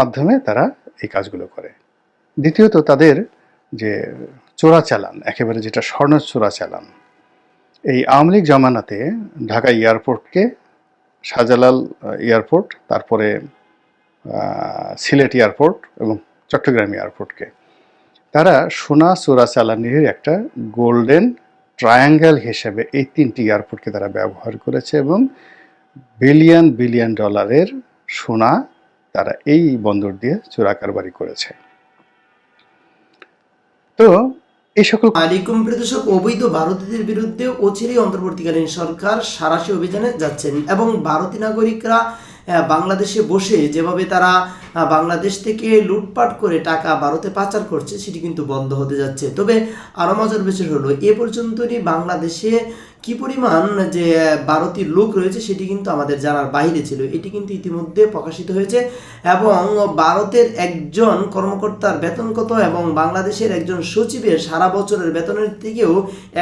মাধ্যমে তারা এই কাজগুলো করে। দ্বিতীয়ত তাদের যে চোরাচালান একেবারে যেটা স্বর্ণ চোরাচালান এই আওয়ামী লীগ জামানাতে ঢাকা এয়ারপোর্টকে, শাহজালাল এয়ারপোর্ট, তারপরে সিলেট এয়ারপোর্ট এবং চট্টগ্রাম এয়ারপোর্টকে। তারা সোনা চোরাচালানির একটা গোল্ডেন ট্রায়াঙ্গেল হিসেবে এই তিনটি এয়ারপোর্টকে তারা ব্যবহার করেছে এবং বিলিয়ন বিলিয়ন ডলারের সোনা তারা এই বন্দর দিয়ে চোরা কারবারি করেছে। তো এই সকল আলাইকুম প্রিয় অবৈধ ভারতীয়দের বিরুদ্ধে অচিরেই অন্তর্বর্তীকালীন সরকার সারাশি অভিযানে যাচ্ছেন এবং ভারতীয় নাগরিকরা বাংলাদেশে বসে যেভাবে তারা বাংলাদেশ থেকে লুটপাট করে টাকা ভারতে পাচার করছে, সেটি কিন্তু বন্ধ হতে যাচ্ছে। তবে আরও মজার বিষয় হলো, এ পর্যন্তই বাংলাদেশে কি পরিমাণ যে ভারতীয় লোক রয়েছে, সেটি কিন্তু আমাদের জানার বাইরে ছিল। এটি কিন্তু ইতিমধ্যে প্রকাশিত হয়েছে এবং ভারতের একজন কর্মকর্তার বেতন কত এবং বাংলাদেশের একজন সচিবের সারা বছরের বেতনের থেকেও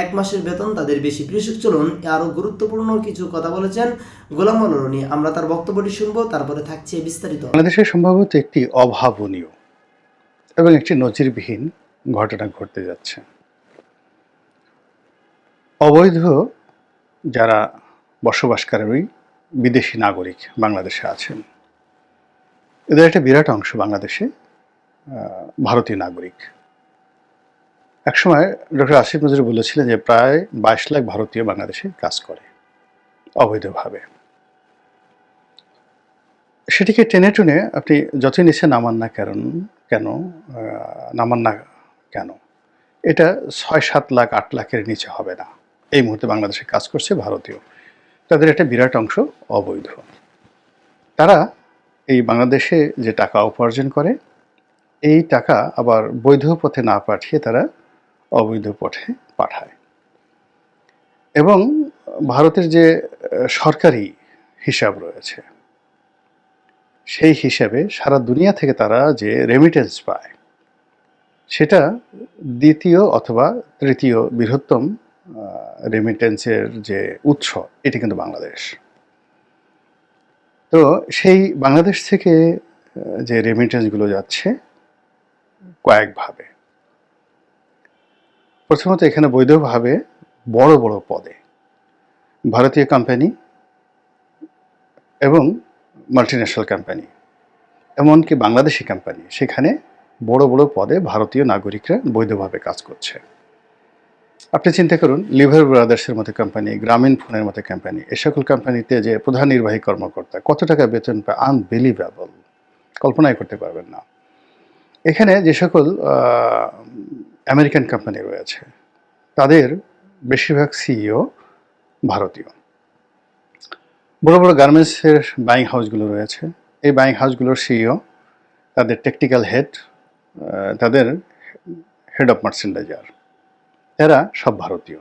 এক মাসের বেতন তাদের বেশি। কৃষক চলুন আরও গুরুত্বপূর্ণ কিছু কথা বলেছেন গোলাম মনোরণী আমরা তার বক্তব্যটি শুনব, তারপরে থাকছে বিস্তারিত। বাংলাদেশে সম্ভবত একটি অভাবনীয় এবং একটি নজিরবিহীন ঘটনা ঘটতে যাচ্ছে। অবৈধ যারা বসবাসকারী বিদেশি নাগরিক বাংলাদেশে আছেন, এদের একটা বিরাট অংশ বাংলাদেশে ভারতীয় নাগরিক। একসময় ডক্টর আসিফ নজরুল বলেছিলেন যে প্রায় বাইশ লাখ ভারতীয় বাংলাদেশে কাজ করে অবৈধভাবে। সেটিকে টেনে টুনে আপনি যতই নিচে নামান না কেন কেন নামান না কেন, এটা ছয় সাত লাখ, আট লাখের নিচে হবে না। এই মুহূর্তে বাংলাদেশে কাজ করছে ভারতীয়। তাদের একটা বিরাট অংশ অবৈধ। তারা এই বাংলাদেশে যে টাকা উপার্জন করে, এই টাকা আবার বৈধ পথে না পাঠিয়ে তারা অবৈধ পথে পাঠায়। এবং ভারতের যে সরকারি হিসাব রয়েছে সেই হিসাবে সারা দুনিয়া থেকে তারা যে রেমিটেন্স পায়, সেটা দ্বিতীয় অথবা তৃতীয় বৃহত্তম রেমিটেন্সের যে উৎস, এটি কিন্তু বাংলাদেশ। তো সেই বাংলাদেশ থেকে যে রেমিটেন্সগুলো যাচ্ছে, কয়েকভাবে। প্রথমত এখানে বৈধভাবে বড় বড় পদে ভারতীয় কোম্পানি এবং মাল্টিন্যাশনাল কোম্পানি এমনকি বাংলাদেশি কোম্পানি সেখানে বড় বড় পদে ভারতীয় নাগরিকরা বৈধভাবে কাজ করছে। আপনি চিন্তা করুন লিভার ব্রাদার্সের মতো কোম্পানি গ্রামীণ ফোনের মতো কোম্পানি এ সকল কোম্পানিতে যে প্রধান নির্বাহী কর্মকর্তা, কত টাকা বেতন পায় আনবিলিভেবল কল্পনাই করতে পারবেন না। এখানে যে সকল আমেরিকান কোম্পানি রয়েছে, তাদের বেশিরভাগ সিইও ভারতীয়। বড় বড় গার্মেন্টসের বাইং হাউসগুলো রয়েছে। এই বাইং হাউসগুলোর সিইও তাদের টেকনিক্যাল হেড তাদের হেড অফ মার্চেন্ডাইজার এরা সব ভারতীয়।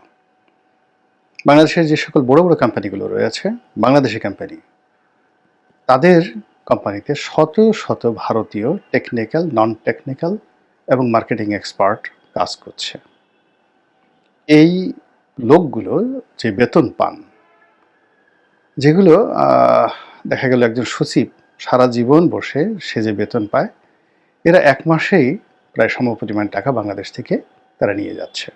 বাংলাদেশের যে সকল বড় বড় কোম্পানিগুলো রয়েছে, বাংলাদেশি কোম্পানি তাদের কোম্পানিতে শত শত ভারতীয় টেকনিক্যাল নন টেকনিক্যাল এবং মার্কেটিং এক্সপার্ট কাজ করছে। এই লোকগুলো যে বেতন পান যেগুলো দেখা গেল একজন সচিব সারা জীবন বসে সে যে বেতন পায়। এরা এক মাসেই প্রায় সমপরিমাণ টাকা বাংলাদেশ থেকে তারা নিয়ে যাচ্ছে।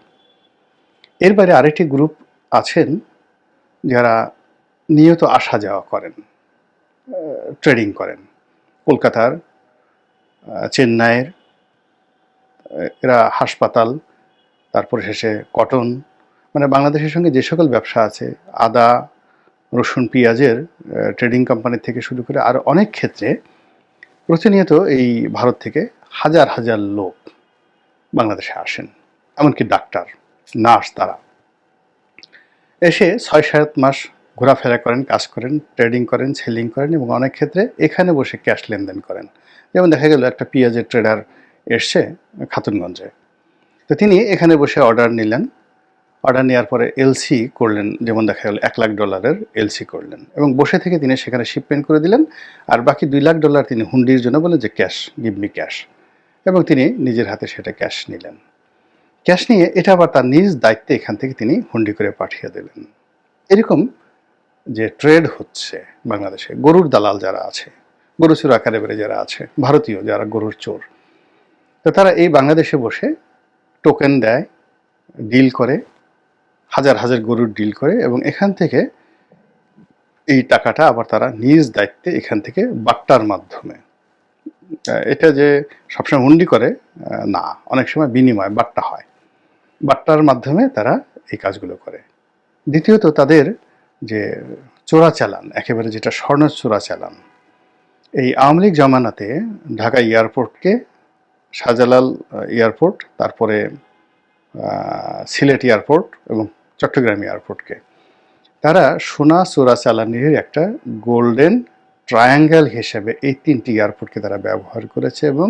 এর বাইরে আরেকটি গ্রুপ আছেন যারা নিয়ত আসা যাওয়া করেন ট্রেডিং করেন। কলকাতার চেন্নাইয়ের এরা হাসপাতাল, তারপর শেষে কটন। মানে বাংলাদেশের সঙ্গে যে সকল ব্যবসা আছে, আদা রসুন, পেঁয়াজের ট্রেডিং কোম্পানি থেকে শুরু করে আর অনেক ক্ষেত্রে প্রতিনিয়ত এই ভারত থেকে হাজার হাজার লোক বাংলাদেশে আসেন, এমনকি ডাক্তার, নার্স তারা। এসে ছয় সাত মাস ঘোরাফেরা করেন, কাজ করেন ট্রেডিং করেন সেলিং করেন এবং অনেক ক্ষেত্রে এখানে বসে ক্যাশ লেনদেন করেন। যেমন দেখা গেল একটা পেঁয়াজের ট্রেডার এসছে খাতুনগঞ্জে। তো তিনি এখানে বসে অর্ডার নিলেন অর্ডার নেওয়ার পরে এলসি করলেন, যেমন দেখা গেল এক লাখ ডলারের এলসি করলেন এবং বসে থেকে তিনি সেখানে শিপমেন্ট করে দিলেন। আর বাকি দুই লাখ ডলার তিনি হুন্ডির জন্য বলেন যে ক্যাশ গিভ মি ক্যাশ এবং তিনি নিজের হাতে সেটা ক্যাশ নিলেন। ক্যাশ নিয়ে এটা আবার তার নিজ দায়িত্বে এখান থেকে তিনি হুন্ডি করে পাঠিয়ে দিলেন। এরকম যে ট্রেড হচ্ছে বাংলাদেশে, গরুর দালাল যারা আছে, গরু চোর আকারে বেড়ে যারা আছে, ভারতীয় যারা গরুর চোর, তো তারা এই বাংলাদেশে বসে টোকেন দেয় ডিল করে হাজার হাজার গরুর ডিল করে এবং এখান থেকে এই টাকাটা আবার তারা নিজ দায়িত্বে এখান থেকে বাট্টার মাধ্যমে। এটা যে সবসময় হুন্ডি করে না, অনেক সময় বিনিময় বাট্টা হয়। বাট্টার মাধ্যমে তারা এই কাজগুলো করে। দ্বিতীয়ত তাদের যে চোরাচালান একেবারে যেটা স্বর্ণ চোরাচালান এই আওয়ামী লীগ জামানাতে ঢাকা এয়ারপোর্টকে, শাহজালাল এয়ারপোর্ট, তারপরে সিলেট এয়ারপোর্ট এবং চট্টগ্রাম এয়ারপোর্টকে। তারা সোনা চোরাচালানির একটা গোল্ডেন ট্রায়াঙ্গেল হিসেবে এই তিনটি এয়ারপোর্টকে তারা ব্যবহার করেছে এবং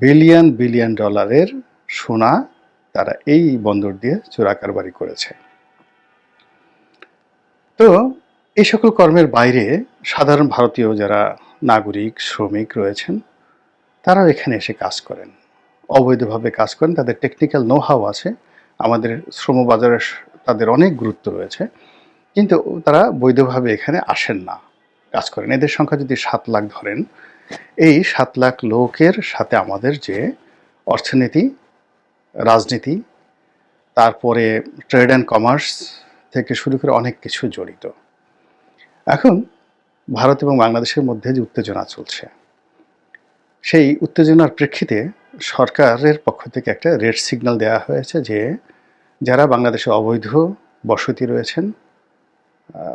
বিলিয়ন বিলিয়ন ডলারের সোনা তারা এই বন্দর দিয়ে চোরাকারবারি করেছে। তো এই সকল কর্মের বাইরে সাধারণ ভারতীয় যারা নাগরিক, শ্রমিক রয়েছেন, তারাও এখানে এসে কাজ করেন। অবৈধভাবে কাজ করেন, তাদের টেকনিক্যাল নোহাও আছে। আমাদের শ্রমবাজারে স- তাদের অনেক গুরুত্ব রয়েছে। কিন্তু তারা বৈধভাবে এখানে আসেন না, কাজ করেন। এদের সংখ্যা যদি সাত লাখ ধরেন, এই সাত লাখ লোকের সাথে আমাদের যে অর্থনীতি, রাজনীতি, তারপরে ট্রেড অ্যান্ড কমার্স থেকে শুরু করে অনেক কিছু জড়িত। এখন ভারত এবং বাংলাদেশের মধ্যে যে উত্তেজনা চলছে, সেই উত্তেজনার প্রেক্ষিতে সরকারের পক্ষ থেকে একটা রেড সিগন্যাল দেওয়া হয়েছে যে যারা বাংলাদেশে অবৈধ বসতি রয়েছেন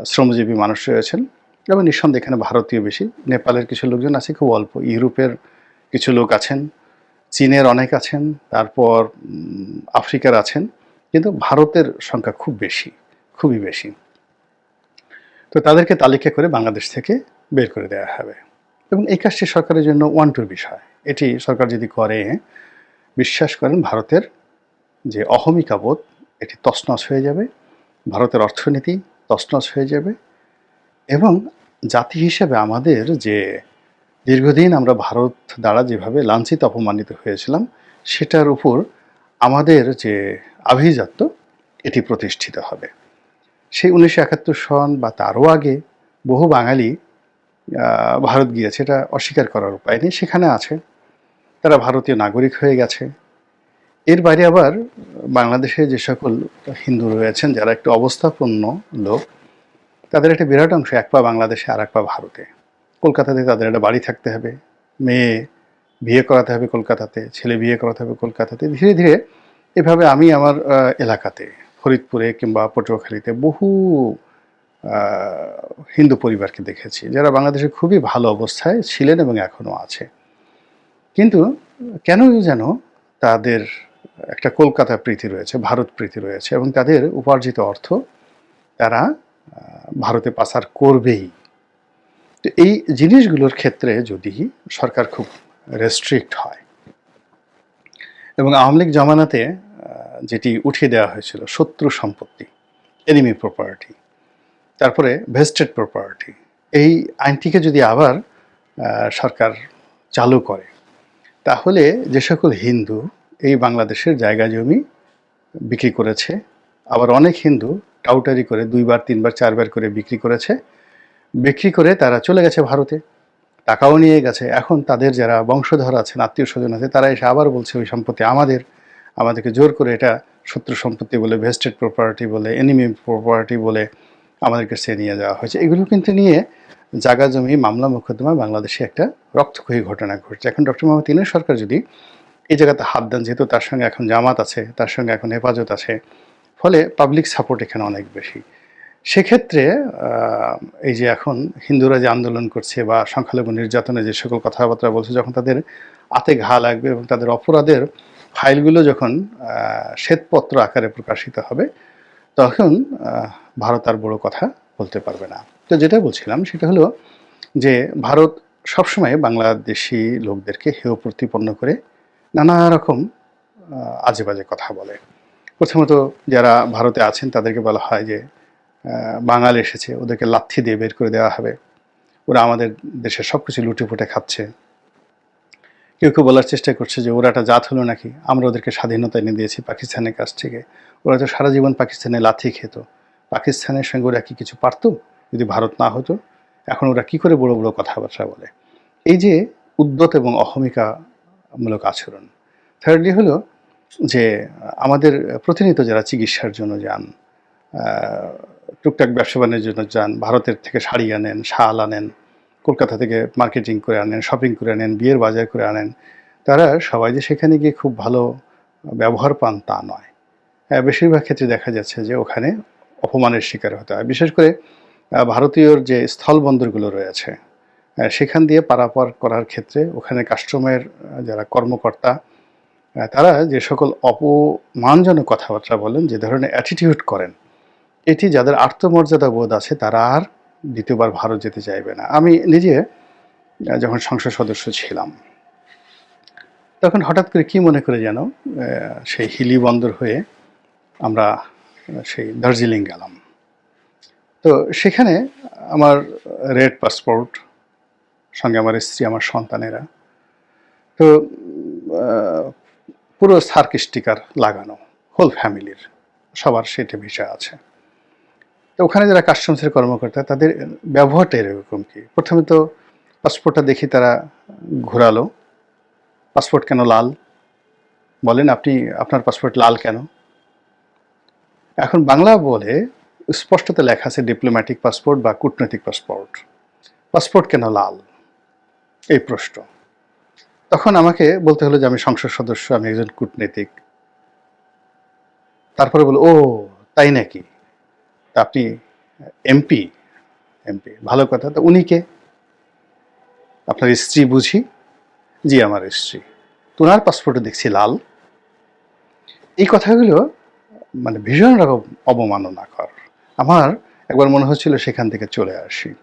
শ্রমজীবী মানুষ রয়েছেন এবং নিঃসন্দেহে এখানে ভারতীয় বেশি, নেপালের কিছু লোকজন আছে, খুব অল্প। ইউরোপের কিছু লোক আছেন, চীনের অনেক আছেন, তারপর আফ্রিকার আছেন, কিন্তু ভারতের সংখ্যা খুব বেশি, খুবই বেশি। তো তাদেরকে তালিকা করে বাংলাদেশ থেকে বের করে দেওয়া হবে। এবং এই কাজটি সরকারের জন্য ওয়ান টুর বিষয়। এটি সরকার যদি করে, বিশ্বাস করেন ভারতের যে অহমিকাবোধ এটি তছনছ হয়ে যাবে। ভারতের অর্থনীতি তছনছ হয়ে যাবে এবং জাতি হিসেবে আমাদের যে দীর্ঘদিন আমরা ভারত দ্বারা যেভাবে লাঞ্ছিত, অপমানিত হয়েছিলাম, সেটার উপর আমাদের যে আভিজাত্য, এটি প্রতিষ্ঠিত হবে। সেই উনিশশো একাত্তর সন বা তারও আগে বহু বাঙালি ভারত গিয়েছে, এটা অস্বীকার করার উপায় নেই, সেখানে আছে। তারা ভারতীয় নাগরিক হয়ে গেছে। এর বাইরে আবার বাংলাদেশে যে সকল হিন্দু রয়েছেন, যারা একটু অবস্থাপন্ন লোক, তাদের একটা বিরাট অংশ এক পা বাংলাদেশে আর এক পা ভারতে। কলকাতাতে তাদের একটা বাড়ি থাকতে হবে, মেয়ে বিয়ে করাতে হবে কলকাতাতে, ছেলে বিয়ে করাতে হবে কলকাতাতে। ধীরে ধীরে এভাবে আমি আমার এলাকাতে, ফরিদপুরে কিংবা পটুয়াখালীতে বহু হিন্দু পরিবারকে দেখেছি, যারা বাংলাদেশে খুবই ভালো অবস্থায় ছিলেন এবং এখনও আছে। কিন্তু কেন যেন তাদের একটা কলকাতা প্রীতি রয়েছে, ভারত প্রীতি রয়েছে এবং তাদের উপার্জিত অর্থ তারা ভারতে পাচার করবেই। তো এই জিনিসগুলোর ক্ষেত্রে যদি সরকার খুব রেস্ট্রিক্ট হয়, এবং আওয়ামী লীগ জামানাতে যেটি উঠিয়ে দেওয়া হয়েছিল শত্রু সম্পত্তি এনিমি প্রপার্টি তারপরে ভেস্টেড প্রপার্টি। এই আইনটিকে যদি আবার সরকার চালু করে, তাহলে যে সকল হিন্দু এই বাংলাদেশের জায়গা জমি বিক্রি করেছে, আবার অনেক হিন্দু টাউটারি করে দুইবার, তিনবার, চারবার করে বিক্রি করেছে, বিক্রি করে তারা চলে গেছে ভারতে, টাকাও নিয়ে গেছে। এখন তাদের যারা বংশধর আছেন, আত্মীয় স্বজন আছে, তারা এসে আবার বলছে, ওই সম্পত্তি আমাদের, আমাদেরকে জোর করে এটা শত্রু সম্পত্তি বলে, ভেস্টেড প্রপার্টি বলে, এনিমি প্রপার্টি বলে আমাদেরকে সে নিয়ে যাওয়া হয়েছে। এগুলো কিন্তু নিয়ে জাগা জমি মামলা মোকদ্দমা বাংলাদেশে একটা রক্তক্ষয়ী ঘটনা ঘটছে। এখন ডক্টর মোহাম্মদ ইনের সরকার যদি এই জায়গাতে হাত দেন, যেহেতু তার সঙ্গে এখন জামাত আছে, তার সঙ্গে এখন হেফাজত আছে, ফলে পাবলিক সাপোর্ট এখানে অনেক বেশি। সেক্ষেত্রে এই যে এখন হিন্দুরা যে আন্দোলন করছে বা সংখ্যালঘু নির্যাতনে যে সকল কথাবার্তা বলছে, যখন তাদের আতে ঘা লাগবে এবং তাদের অপরাধের ফাইলগুলো যখন শ্বেতপত্র আকারে প্রকাশিত হবে তখন ভারত আর বড় কথা বলতে পারবে না। তো যেটা বলছিলাম সেটা হলো যে, ভারত সবসময় বাংলাদেশি লোকদেরকে হেয় প্রতিপন্ন করে নানা রকম আজে বাজে কথা বলে। প্রথমত যারা ভারতে আছেন তাদেরকে বলা হয় যে বাঙালি এসেছে, ওদেরকে লাথি দিয়ে বের করে দেওয়া হবে। ওরা আমাদের দেশের সব কিছু লুটে ফুটে খাচ্ছে। কেউ কেউ বলার চেষ্টা করছে যে ওরা একটা জাত হলো নাকি, আমরা ওদেরকে স্বাধীনতা এনে দিয়েছি পাকিস্তানের কাছ থেকে। ওরা তো সারা জীবন পাকিস্তানে লাথি খেত। পাকিস্তানের সঙ্গে ওরা কি কিছু পারতো? যদি ভারত না হতো, এখন ওরা কি করে বড় বড় কথাবার্তা বলে? এই যে উদ্যত এবং অহমিকামূলক আচরণ। থার্ডলি হলো যে আমাদের প্রতিনিয়ত যারা চিকিৎসার জন্য যান টুকটাক ব্যবসা বাণিজ্যের জন্য যান, ভারতের থেকে শাড়ি আনেন, শাল আনেন কলকাতা থেকে মার্কেটিং করে আনেন শপিং করে আনেন বিয়ের বাজার করে আনেন তারা সবাই যে সেখানে গিয়ে খুব ভালো ব্যবহার পান তা নয়। বেশিরভাগ ক্ষেত্রে দেখা যাচ্ছে যে ওখানে অপমানের শিকার হতে হয়। বিশেষ করে ভারতীয়র যে স্থলবন্দরগুলো রয়েছে আহ, সেখান দিয়ে পারাপার করার ক্ষেত্রে ওখানে কাস্টমের যারা কর্মকর্তা তারা যে সকল অপমানজনক কথাবার্তা বলেন যে ধরনের অ্যাটিটিউড করেন এটি যাদের আত্মমর্যাদা বোধ আছে তারা আর দ্বিতীয়বার ভারত যেতে চাইবে না। আমি নিজে যখন সংসদ সদস্য ছিলাম, তখন হঠাৎ করে কি মনে করে যেন সেই হিলি বন্দর হয়ে আমরা সেই দার্জিলিং গেলাম। তো সেখানে আমার রেড পাসপোর্ট, সঙ্গে আমার স্ত্রী, আমার সন্তানেরা, তো পুরো সার্ক স্টিকার লাগানো, হোল ফ্যামিলির, সবার সেটে ভিসা আছে। তো ওখানে যারা কাস্টমসের কর্মকর্তা, তাদের ব্যবহারটা এরকম কি? প্রথমে তো পাসপোর্টটা দেখি তারা ঘোরালো। পাসপোর্ট কেন লাল? বলেন আপনি, আপনার পাসপোর্ট লাল কেন? এখন বাংলা বলে স্পষ্টতে লেখা আছে ডিপ্লোম্যাটিক পাসপোর্ট বা কূটনৈতিক পাসপোর্ট পাসপোর্ট কেন লাল? এই প্রশ্ন। তখন আমাকে বলতে হলো যে আমি সংসদ সদস্য, আমি একজন কূটনীতিক। তারপরে বলো ও, তাই নাকি? আপনি এমপি এমপি ভালো কথা, তো উনি কে? আপনার স্ত্রী বুঝি? জি, আমার স্ত্রী। তোনার পাসপোর্টে দেখছি লাল। এই কথাগুলো মানে ভীষণ রকম অবমাননাকর। আমার একবার মনে হচ্ছিল সেখান থেকে চলে আসি।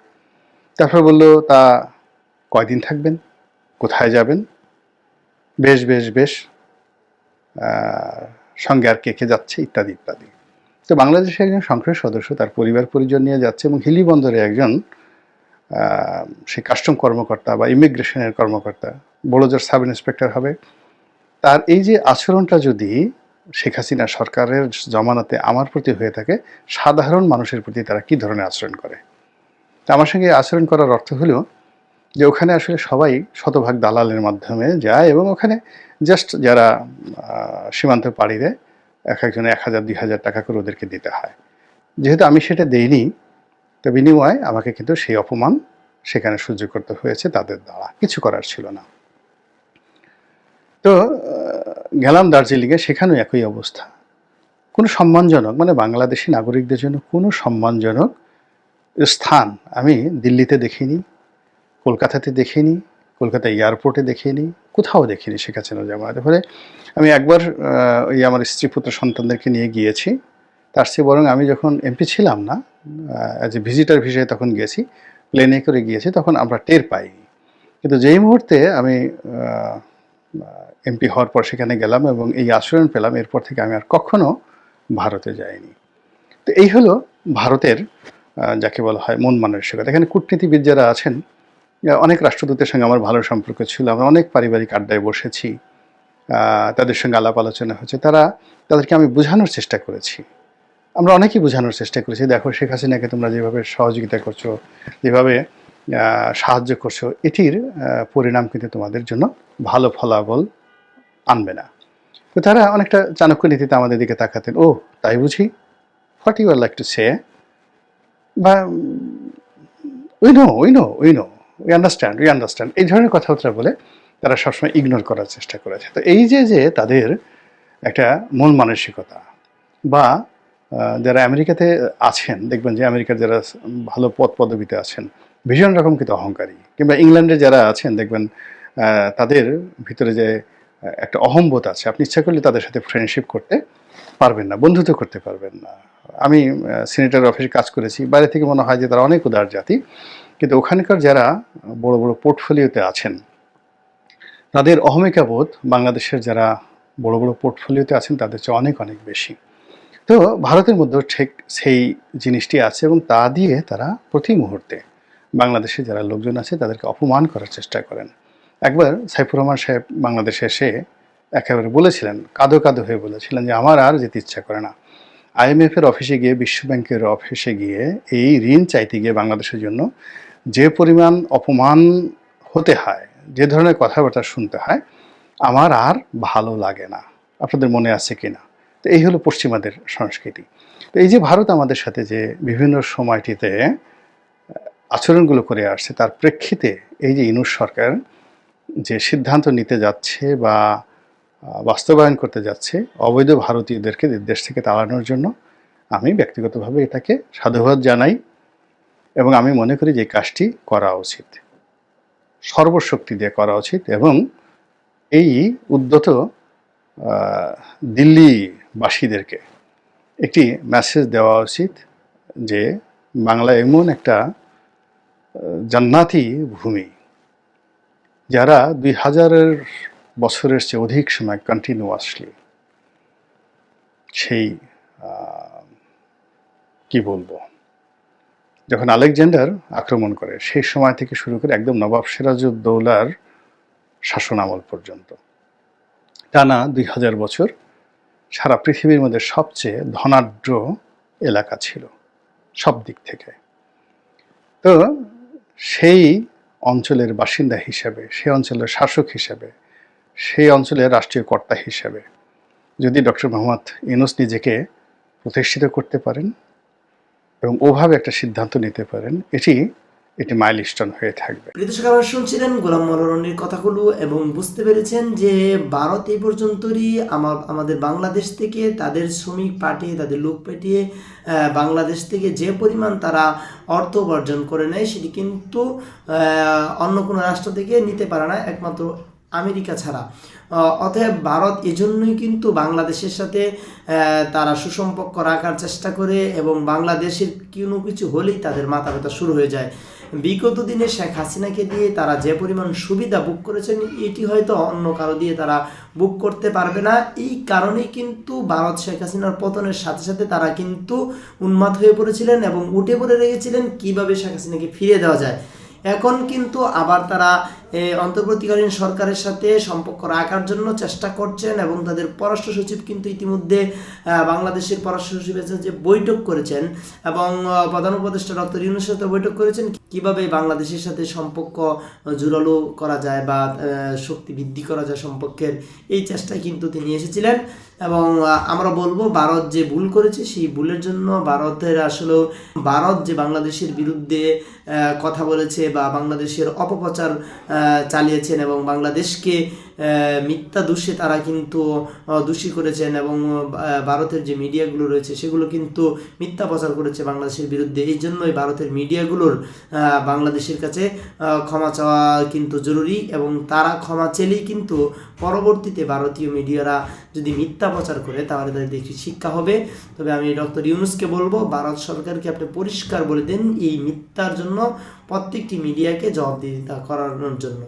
তারপর বলল, তা কয়দিন থাকবেন? কোথায় যাবেন? বেশ বেশ বেশ। সঙ্গে আর কে কে যাচ্ছে? ইত্যাদি ইত্যাদি। তো বাংলাদেশের একজন সংসদ সদস্য তার পরিবার পরিজন নিয়ে যাচ্ছে এবং হিলি বন্দরে একজন সে কাস্টম কর্মকর্তা বা ইমিগ্রেশনের কর্মকর্তা বড় জোর সাব ইন্সপেক্টর হবে। তার এই যে আচরণটা যদি শেখ হাসিনা সরকারের জমানাতে আমার প্রতি হয়ে থাকে, সাধারণ মানুষের প্রতি তারা কি ধরনের আচরণ করে? তা আমার সঙ্গে আচরণ করার অর্থ হলো যে ওখানে আসলে সবাই শতভাগ দালালের মাধ্যমে যায় এবং ওখানে জাস্ট যারা সীমান্ত পাড়ি দেয় এক একজনে এক হাজার, দুই হাজার টাকা করে ওদেরকে দিতে হয়। যেহেতু আমি সেটা দেইনি, তো বিনিময়ে আমাকে কিন্তু সেই অপমান সেখানে সহ্য করতে হয়েছে তাদের দ্বারা। কিছু করার ছিল না। তো গেলাম দার্জিলিংয়ে, সেখানেও একই অবস্থা। কোনো সম্মানজনক মানে বাংলাদেশি নাগরিকদের জন্য কোনো সম্মানজনক স্থান আমি দিল্লিতে দেখিনি, কলকাতাতে দেখিনি কলকাতা এয়ারপোর্টে দেখিনি, কোথাও দেখিনি শেখ হাসিনা জামায়াতের ফলে আমি একবার ওই আমার স্ত্রী পুত্র সন্তানদেরকে নিয়ে গিয়েছি। তার চেয়ে বরং আমি যখন এমপি ছিলাম না অ্যাজ এ ভিজিটার ভিসায় তখন গিয়েছি প্লেনে করে গিয়েছি, তখন আমরা টের পাইনি কিন্তু যেই মুহূর্তে আমি এমপি হওয়ার পর সেখানে গেলাম এবং এই আচরণ পেলাম, এরপর থেকে আমি আর কখনো ভারতে যাইনি। তো এই হলো ভারতের যাকে বলা হয় মন মানসিকতা এখানে কূটনীতিবিদ যারা আছেন অনেক রাষ্ট্রদূতের সঙ্গে আমার ভালো সম্পর্ক ছিল। আমরা অনেক পারিবারিক আড্ডায় বসেছি। তাদের সঙ্গে আলাপ আলোচনা হয়েছে। তারা, তাদেরকে আমি বোঝানোর চেষ্টা করেছি। আমরা অনেকেই বোঝানোর চেষ্টা করেছি। দেখো, শেখ হাসিনাকে তোমরা যেভাবে সহযোগিতা করছ, যেভাবে সাহায্য করছ, এটির পরিণাম কিন্তু তোমাদের জন্য ভালো ফলাফল আনবে না। তো তারা অনেকটা চাণক্য নীতিতে আমাদের দিকে তাকাতেন। ও তাই বুঝি? What you are like to say? বা we know we know we know. We understand we understand এই ধরনের কথাবার্তা বলে তারা সবসময় ইগনোর করার চেষ্টা করেছে। তো এই যে যে তাদের একটা মূল মানসিকতা বা যারা আমেরিকাতে আছেন, দেখবেন যে আমেরিকার যারা ভালো পদ পদবিতে আছেন, ভীষণ রকম কিন্তু অহংকারী। কিংবা ইংল্যান্ডে যারা আছেন, দেখবেন তাদের ভিতরে যে একটা অহম্বোধ আছে, আপনি ইচ্ছা করলে তাদের সাথে ফ্রেন্ডশিপ করতে পারবেন না, বন্ধুত্ব করতে পারবেন না। আমি সিনেটার অফিসে কাজ করেছি, বাইরে থেকে মনে হয় যে তারা অনেক উদার জাতি। কিন্তু ওখানকার যারা বড় বড় পোর্টফোলিওতে আছেন, তাদের অহমিকা বোধ বাংলাদেশের যারা বড় বড় পোর্টফোলিওতে আছেন, তাদের চেয়ে অনেক অনেক বেশি। তো ভারতের মধ্যেও ঠিক সেই জিনিসটি আছে এবং তা দিয়ে তারা প্রতি মুহূর্তে বাংলাদেশে যারা লোকজন আছে, তাদেরকে অপমান করার চেষ্টা করেন। একবার সাইফুর রহমান সাহেব বাংলাদেশে এসে একেবারে বলেছিলেন, কাঁদো কাঁদো হয়ে বলেছিলেন যে, আমার আর যেতে ইচ্ছা করে না। আইএমএফ এর অফিসে গিয়ে, বিশ্ব ব্যাংকের অফিসে গিয়ে, এই ঋণ চাইতে গিয়ে বাংলাদেশের জন্য যে পরিমাণ অপমান হতে হয়, যে ধরনের কথাবার্তা শুনতে হয়, আমার আর ভালো লাগে না। আপনাদের মনে আছে কি না? তো এই হলো পশ্চিমাদের সংস্কৃতি। তো এই যে ভারত আমাদের সাথে যে বিভিন্ন সময়টিতে আচরণগুলো করে আসছে, তার প্রেক্ষিতে এই যে ইনুস সরকার যে সিদ্ধান্ত নিতে যাচ্ছে বা বাস্তবায়ন করতে যাচ্ছে, অবৈধ ভারতীয়দেরকে দেশ থেকে তাড়ানোর জন্য, আমি ব্যক্তিগতভাবে এটাকে সাধুবাদ জানাই। এবং আমি মনে করি যে কাজটি করা উচিত। সর্বশক্তি দিয়ে করা উচিত এবং এই উদ্যত দিল্লিবাসীদেরকে একটি মেসেজ দেওয়া উচিত যে বাংলা এমন একটা জান্নাতি ভূমি যারা দুই হাজারের বছরের চেয়ে অধিক সময় কন্টিনিউয়াসলি সেই কি বলব? যখন আলেকজান্ডার আক্রমণ করে, সেই সময় থেকে শুরু করে একদম নবাব সিরাজউদ্দৌলার শাসন আমল পর্যন্ত। টানা দুই হাজার বছর সারা পৃথিবীর মধ্যে সবচেয়ে ধনাঢ্য এলাকা ছিল, সব দিক থেকে। তো সেই অঞ্চলের বাসিন্দা হিসেবে, সেই অঞ্চলের শাসক হিসেবে, সেই অঞ্চলের রাষ্ট্রীয় কর্তা হিসেবে যদি ডক্টর মোহাম্মদ ইউনুস নিজেকে প্রতিষ্ঠিত করতে পারেন এবং ওভাবে একটা সিদ্ধান্ত নিতে পারেন, এটি এটি মাইলস্টোন হয়ে থাকবে। প্রিয় দর্শক আপনারা শুনছিলেন গোলাম মনোরণের কথাগুলো এবং বুঝতে পেরেছেন যে ভারত এই পর্যন্তই আমাদের বাংলাদেশ থেকে তাদের শ্রমিক পাঠিয়ে, তাদের লোক পাঠিয়ে বাংলাদেশ থেকে যে পরিমাণ তারা অর্থ উপার্জন করে নেয়, সেটি কিন্তু অন্য কোনো রাষ্ট্র থেকে নিতে পারে না, একমাত্র আমেরিকা ছাড়া। অতএব ভারত এজন্যই কিন্তু বাংলাদেশের সাথে তারা সুসম্পর্ক রাখার চেষ্টা করে এবং বাংলাদেশের কোনো কিছু হলেই তাদের মাথা ব্যথা শুরু হয়ে যায়। বিগত দিনে শেখ হাসিনাকে দিয়ে তারা যে পরিমাণ সুবিধা বুক করেছেন, এটি হয়তো অন্য কারও দিয়ে তারা বুক করতে পারবে না। এই কারণেই কিন্তু ভারত শেখ হাসিনার পতনের সাথে সাথে তারা কিন্তু উন্মাদ হয়ে পড়েছিলেন এবং উঠে পড়ে রেখেছিলেন কীভাবে শেখ হাসিনাকে ফিরিয়ে দেওয়া যায়। এখন কিন্তু আবার তারা অন্তর্বর্তীকালীন সরকারের সাথে সম্পর্ক রাখার জন্য চেষ্টা করছেন এবং তাদের পররাষ্ট্র সচিব কিন্তু ইতিমধ্যে বাংলাদেশের পররাষ্ট্র সচিবের সাথে যে বৈঠক করেছেন এবং প্রধান উপদেষ্টা ডক্টর ইউনুসের সাথে বৈঠক করেছেন কীভাবে বাংলাদেশের সাথে সম্পর্ক জোরালো করা যায় বা শক্তি বৃদ্ধি করা যায় সম্পর্কের এই চেষ্টায় কিন্তু তিনি এসেছিলেন এবং আমরা বলব ভারত যে ভুল করেছে সেই ভুলের জন্য ভারতের আসলে, ভারত যে বাংলাদেশের বিরুদ্ধে কথা বলেছে বা বাংলাদেশের অপপ্রচার চালিয়েছেন এবং বাংলাদেশকে মিথ্যা দোষে তারা কিন্তু দোষী করেছেন এবং ভারতের যে মিডিয়াগুলো রয়েছে সেগুলো কিন্তু মিথ্যা প্রচার করেছে বাংলাদেশের বিরুদ্ধে। এই জন্যই ভারতের মিডিয়াগুলোর বাংলাদেশের কাছে ক্ষমা চাওয়া কিন্তু জরুরি এবং তারা ক্ষমা চেলেই কিন্তু পরবর্তীতে ভারতীয় মিডিয়ারা যদি মিথ্যা প্রচার করে, তাহলে তাদের দেখি শিক্ষা হবে। তবে আমি ডক্টর ইউনুসকে বলব, ভারত সরকারকে আপনি পরিষ্কার বলে দেন, এই মিথ্যার জন্য প্রত্যেকটি মিডিয়াকে জবাবদিহিতা করানোর জন্য।